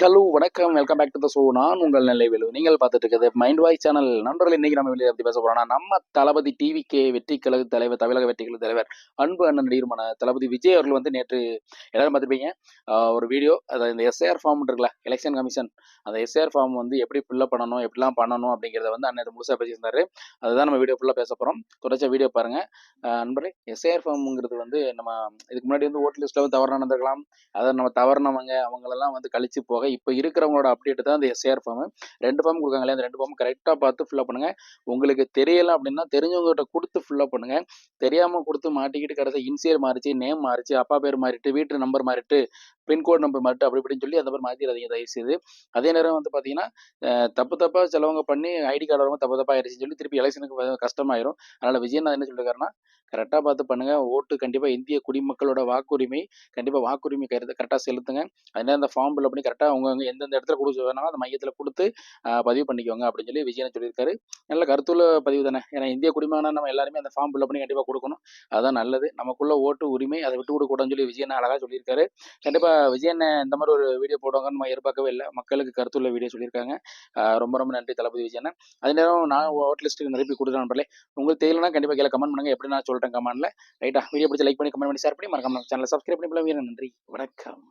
Hello வணக்கம். Welcome back to the show நான் உங்கள் நெல்லை வேலு. நீங்கள் பார்த்துட்டு இருக்கிறது மைண்ட் வாய்ஸ் சேனல் நண்பர்கள் இன்னைக்கு நம்ம வெளியே பற்றி பேச போறோம்னா நம்ம தளபதி டிவிகே வெற்றி கழக தலைவர் தமிழக வெற்றி கழக தலைவர் அன்பு அண்ணன் நடிகருமான தளபதி விஜய் அவர்கள் வந்து நேற்று எல்லாரும் பார்த்துருப்பீங்க. ஒரு வீடியோ அதை இந்த எஸ்ஏஆர் ஃபார்ம் இருக்குல்ல எலெக்ஷன் கமிஷன் அந்த எஸ்ஏஆர் ஃபார்ம் வந்து எப்படி ஃபில்லப் பண்ணணும் எப்படிலாம் பண்ணணும் அப்படிங்கிறத வந்து அண்ணன் முழுசாக பேசியிருந்தாரு. அதுதான் நம்ம வீடியோ ஃபுல்லாக பேச போகிறோம் தொடர்ச்சியாக வீடியோ பாருங்க. ஆஹ் எஸ்ஏஆர் ஃபார்ம்ங்கிறது வந்து நம்ம இதுக்கு முன்னாடி வந்து ஓட்டு லிஸ்ட்டில் வந்து தவறு நடந்திருக்கலாம். அதை நம்ம தவறுனவங்க அவங்களெல்லாம் வந்து கழிச்சு போக இப்போ இருக்கிறவங்களோட அப்டேட் தான் அந்த எஸ்ஏஆர் ஃபார்ம் ரெண்டு ஃபார்ம் கொடுக்காங்களே அந்த ரெண்டு ஃபார்ம் கரெக்டாக பார்த்து ஃபில்லப் பண்ணுங்கள் உங்களுக்கு தெரியல அப்படின்னா தெரிஞ்சவங்ககிட்ட கொடுத்து ஃபில்லப் பண்ணுங்கள் தெரியாமல் கொடுத்து மாட்டிக்கிட்டு கடைசி இன்சியர் மாறிச்சு நேம் மாறிச்சு அப்பா பேர் மாறிட்டு வீட்டு நம்பர் மாறிட்டு பின்கோட் நம்பர் மாறிட்டு அப்படி இப்படின்னு சொல்லி அந்த மாதிரி மாற்றிடாதீங்க தயவு செய்து அதே நேரம் வந்து பார்த்தீங்கன்னா தப்பு தப்பாக சிலவங்க பண்ணி ஐடி கார்டு வரவங்க தப்பு தப்பாக ஆயிடுச்சுன்னு சொல்லி திருப்பி எலெக்ஷனுக்கு கஷ்டமாயிரும். அதனால் விஜயன் என்ன சொல்லியிருக்காருன்னா கரெக்டாக பார்த்து பண்ணுங்க. ஓட்டு கண்டிப்பாக இந்திய குடிமக்களோட வாக்குரிமை கண்டிப்பாக வாக்குரிமை கருத்து கரெக்டாக செலுத்துங்க. அதனால் அந்த ஃபார்ம் ஃபில் பண்ணி கரெக்டாக அவங்க எந்தெந்த இடத்துல கொடுக்க வேணாலும் அந்த மையத்தில் கொடுத்து பதிவு பண்ணிக்கோங்க அப்படின்னு சொல்லி விஜயன் சொல்லியிருக்காரு. நல்ல கருத்துள்ள பதிவு தானே. ஏன்னா இந்திய குடிமகனா நம்ம எல்லாருமே அந்த ஃபார்ம் ஃபில் பண்ணி கண்டிப்பாக கொடுக்கணும். அதுதான் நல்லது. நமக்குள்ள ஓட்டு உரிமை அதை விட்டு கொடுக்கூடாதுன்னு சொல்லி விஜயன் அழகாக சொல்லியிருக்காரு. கண்டிப்பாக விஜயன் இந்த மாதிரி ஒரு வீடியோ போடுவாங்கன்னு நம்ம எதிர்பார்க்கவே இல்லை. மக்களுக்கு கருத்துள்ள வீடியோ சொல்லியிருக்காங்க. ரொம்ப ரொம்ப நன்றி தளபதி விஜயன். அதே நேரம் நான் ஓட் லிஸ்ட்டுக்கு நிரப்பி கொடுத்துருவேன் நண்பர்களே. உங்களுக்கு தெரியலனா கண்டிப்பாக கீழே கமெண்ட் பண்ணுங்க. எப்படி நான் சொல்லிட்டேன் கமெண்ட்ல ரைட்டா வீடியோ பிடிச்சி லைக் பண்ணி கமெண்ட் பண்ணி ஷேர் பண்ணி மறக்காம சேனலை சப்ஸ்கிரைப் பண்ணி நன்றி. வணக்கம்.